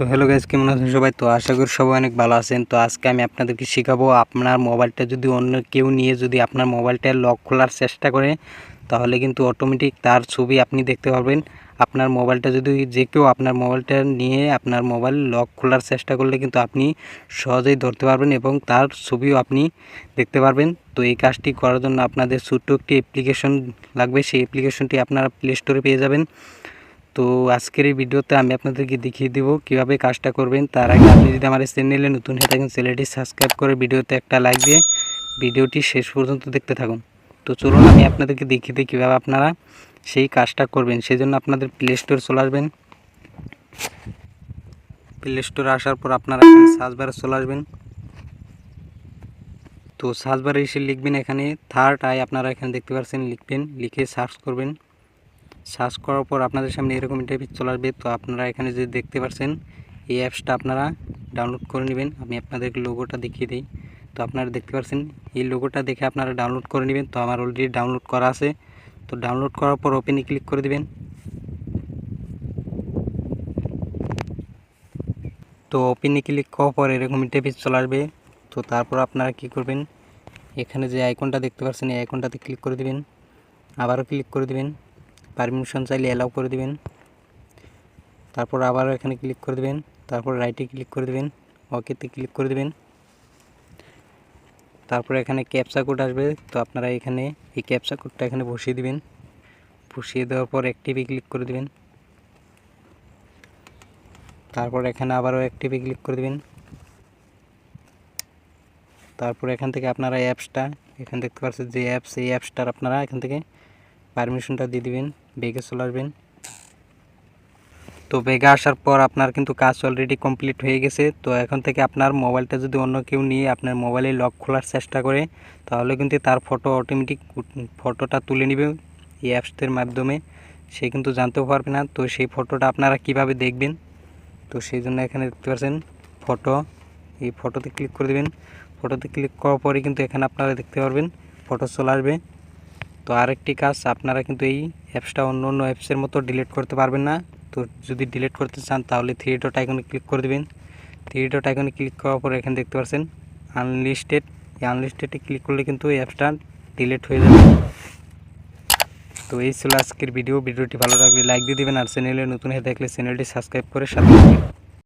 তো hello guys কেমন আছেন সবাই? তো আশা করি সবাই অনেক ভালো আছেন। তো আজকে আমি আপনাদেরকে শেখাবো আপনার মোবাইলটা যদি অন্য কেউ নিয়ে যদি আপনার মোবাইলটা লক খোলার চেষ্টা করে, তাহলে কিন্তু অটোমেটিক তার ছবি আপনি দেখতে পারবেন। আপনার মোবাইলটা যদি যে কেউ আপনার মোবাইলটা নিয়ে আপনার মোবাইল লক খোলার চেষ্টা করলে কিন্তু আপনি সহজেই ধরতে পারবেন এবং তার ছবিও আপনি দেখতে পারবেন। তো এই কাজটি করার জন্য আপনাদের ছোট্ট একটি অ্যাপ্লিকেশন লাগবে। সেই অ্যাপ্লিকেশনটি আপনারা প্লে স্টোরে পেয়ে যাবেন। তো আজকের এই ভিডিওতে আমি আপনাদেরকে দেখিয়ে দেবো কীভাবে কাজটা করবেন। তার আগে আপনি যদি আমার চ্যানেলে নতুন হয়ে থাকেন, চ্যানেলটি সাবস্ক্রাইব করে ভিডিওতে একটা লাইক দিয়ে ভিডিওটি শেষ পর্যন্ত দেখতে থাকুন। তো চলুন আমি আপনাদেরকে দেখিয়ে দিই কীভাবে আপনারা সেই কাজটা করবেন। সেই জন্য আপনাদের প্লে স্টোর চলে আসবেন। প্লে স্টোরে আসার পর আপনারা সার্চ বারে চলে আসবেন। তো সার্চ বারে এসে লিখবেন এখানে থার্ড আই আপনারা এখানে দেখতে পাচ্ছেন, লিখবেন, লিখে সার্চ করবেন। সার্চ করার পর আপনাদের সামনে এরকম ইন্টারভিউ চলে আসবে। তো আপনারা এখানে যে দেখতে পাচ্ছেন এই অ্যাপসটা আপনারা ডাউনলোড করে নেবেন। আমি আপনাদের লোগোটা দেখিয়ে দিই। তো আপনারা দেখতে পাচ্ছেন এই লোগোটা দেখে আপনারা ডাউনলোড করে নেবেন। তো আমার অলরেডি ডাউনলোড করা আছে। তো ডাউনলোড করার পর ওপেনে ক্লিক করে দিবেন। তো ওপেনে ক্লিক করার পর এরকম ইন্টারভিউ চলে আসবে। তো তারপর আপনারা কি করবেন, এখানে যে আইকনটা দেখতে পাচ্ছেন এই আইকনটাতে ক্লিক করে দিবেন। আবারও ক্লিক করে দিবেন। পারমিশন চাইলে অ্যালাউ করে দিবেন। তারপর আবারও এখানে ক্লিক করে দেবেন। তারপর রাইটে ক্লিক করে দেবেন। ওকেতে ক্লিক করে দেবেন। তারপর এখানে ক্যাপসা কোড আসবে। তো আপনারা এখানে এই ক্যাপসা কোডটা এখানে বসিয়ে দিবেন। বসিয়ে দেওয়ার পর অ্যাক্টিভে ক্লিক করে দেবেন। তারপর এখানে আবারও অ্যাক্টিভে ক্লিক করে দেবেন। তারপর এখান থেকে আপনারা অ্যাপসটা এখানে দেখতে পাচ্ছেন যে অ্যাপস এই অ্যাপসটার আপনারা এখান থেকে পারমিশনটা দিয়ে দিবেন, বেগে চলে আসবেন তো বেগে আসার পর আপনার কিন্তু কাজ অলরেডি কমপ্লিট হয়ে গেছে। তো এখন থেকে আপনার মোবাইলটা যদি অন্য কেউ নিয়ে আপনার মোবাইলে লক খোলার চেষ্টা করে, তাহলে কিন্তু তার ফটো অটোমেটিক ফটোটা তুলে নেবে এই অ্যাপসের মাধ্যমে। সে কিন্তু জানতেও পারবে না। তো সেই ফটোটা আপনারা কীভাবে দেখবেন? তো সেই জন্য এখানে দেখতে পাচ্ছেন ফটো এই ফটোতে ক্লিক করে দেবেন। ফটোতে ক্লিক করার পরে কিন্তু এখানে আপনারা দেখতে পারবেন ফটো চলে আসবে। তো আরেকটি কাজ, আপনারা কিন্তু এই অ্যাপসটা অন্য অন্য অ্যাপসের মতো ডিলিট করতে পারবেন না। তো যদি ডিলিট করতে চান, তাহলে থ্রি ডট আইকনে ক্লিক করে দেবেন। থ্রি ডট আইকনে ক্লিক করার পর এখানে দেখতে পাচ্ছেন আনলিস্টেড এই আনলিস্টেডে ক্লিক করলে কিন্তু এই অ্যাপসটা ডিলিট হয়ে যাবে। তো এই ছিল আজকের ভিডিও। ভিডিওটি ভালো লাগলে লাইক দিয়ে দেবেন, আর চ্যানেলে নতুন হয়ে থাকলে চ্যানেলটি সাবস্ক্রাইব করে সাথে